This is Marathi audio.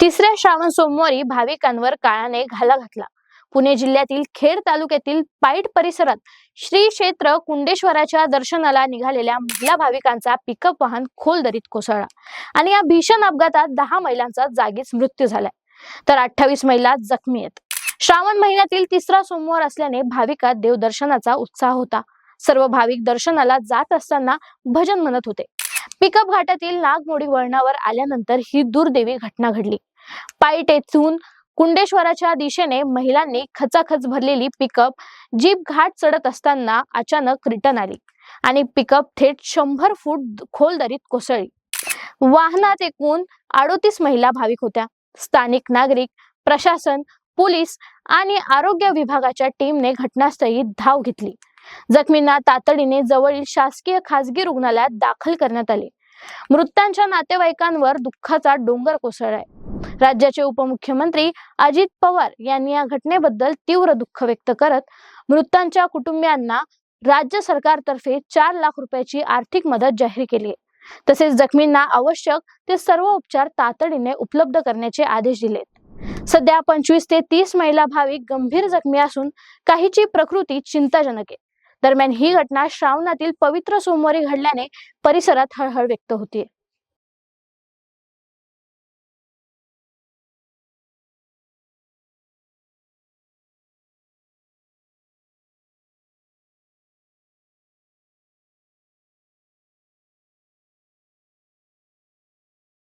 तिसऱ्या श्रावण सोमवारी भाविकांवर काळाने घाला घातला. पुणे जिल्ह्यातील खेड तालुक्यातील पाईट परिसरात श्री क्षेत्र कुंडेश्वराच्या दर्शनाला निघालेल्या महिला भाविकांचा पिकअप वाहन खोल दरीत कोसळला आणि या भीषण अपघातात दहा महिलांचा जागीच मृत्यू झालाय. तर अठ्ठावीस महिला जखमी आहेत. श्रावण महिन्यातील तिसरा सोमवार असल्याने भाविकात देवदर्शनाचा उत्साह होता. सर्व भाविक दर्शनाला जात असताना भजन म्हणत होते. पिकअप घाटातील नागमोडी वळणावर आल्यानंतर ही दुर्दैवी घटना घडली. पायट टेचून कुंडेश्वराच्या दिशेने महिलांनी खचाखच भरलेली पिकअप जीप घाट चढत असताना अचानक रिटर्न आली आणि पिकअप थेट शंभर फूट खोल दरीत कोसळली. वाहनात एकूण अडोतीस महिला भाविक होत्या. स्थानिक नागरिक प्रशासन पोलीस आणि आरोग्य विभागाच्या टीमने घटनास्थळी धाव घेतली. जखमींना तातडीने जवळील शासकीय खासगी रुग्णालयात दाखल करण्यात आले. मृतांच्या नातेवाईकांवर दुःखाचा डोंगर कोसळलाय. राज्याचे उपमुख्यमंत्री अजित पवार यांनी या घटनेबद्दल तीव्र दुःख व्यक्त करत मृतांच्या कुटुंबियांना राज्य सरकारतर्फे चार लाख रुपयाची आर्थिक मदत जाहीर केली आहे. तसेच जखमींना आवश्यक ते सर्व उपचार तातडीने उपलब्ध करण्याचे आदेश दिलेत सध्या पंचवीस ते तीस महिला भाविक गंभीर जखमी असून काहीची प्रकृती चिंताजनक आहे. दरम्यान ही घटना श्रावणातील पवित्र सोमवारी घडल्याने परिसरात हळहळ व्यक्त होतीये.